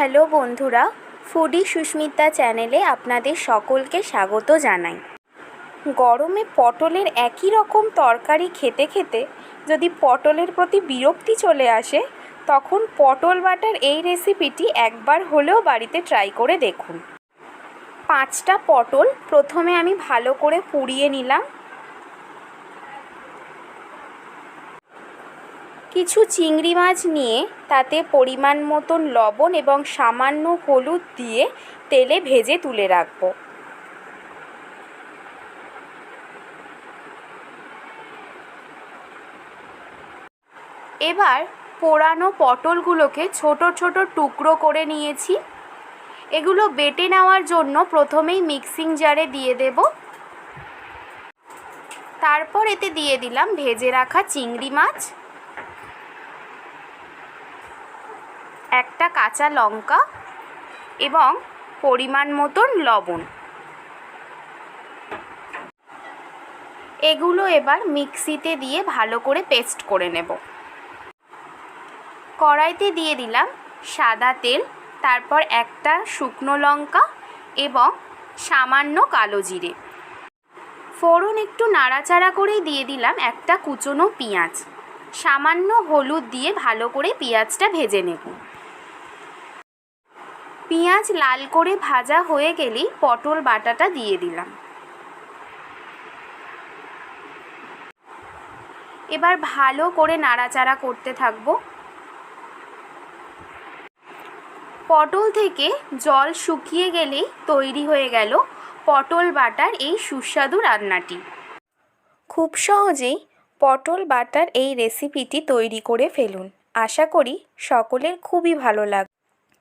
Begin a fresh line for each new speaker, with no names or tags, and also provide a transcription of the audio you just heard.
Hello বন্ধুরা foodie Susmita চ্যানেলে আপনাদের সকলকে স্বাগত জানাই। গরমে পটলের একই রকম তরকারি খেতে খেতে যদি পটলের প্রতি বিরক্তি চলে আসে, তখন পটল বাটার এই রেসিপিটি একবার হলেও বাড়িতে ট্রাই করে দেখুন। পাঁচটা পটল প্রথমে আমি ভালো করে পুড়িয়ে নিলাম। কিছু চিংড়ি মাছ নিয়ে তাতে পরিমাণ মতন লবণ এবং সামান্য হলুদ দিয়ে তেলে ভেজে তুলে রাখব। এবার পোড়ানো পটলগুলোকে ছোট ছোট টুকরো করে নিয়েছি। এগুলো বেটে নেওয়ার জন্য প্রথমেই মিক্সিং জারে দিয়ে দেব। তারপর এতে দিয়ে দিলাম ভেজে রাখা চিংড়ি মাছ। একটা কাঁচা লঙ্কা এবং পরিমাণ মতন লবণ। এগুলো এবার মিক্সিতে দিয়ে ভালো করে পেস্ট করে নেব। কড়াইতে দিয়ে দিলাম সাদা তেল, তারপর একটা শুকনো লঙ্কা এবং সামান্য কালো জিরে। ফোড়ন একটু নাড়াচাড়া করেই দিয়ে দিলাম একটা কুচনো পেঁয়াজ। সামান্য হলুদ দিয়ে ভালো করে পেঁয়াজটা ভেজে নেব। পেঁয়াজ লাল করে ভাজা হয়ে গেলেই পটল বাটাটা দিয়ে দিলাম। এবার ভালো করে নাড়াচাড়া করতে থাকব। পটল থেকে জল শুকিয়ে গেলেই তৈরি হয়ে গেল পটল বাটার এই সুস্বাদু রান্নাটি। খুব সহজেই পটল বাটার এই রেসিপিটি তৈরি করে ফেলুন। আশা করি সকলের খুবই ভালো লাগ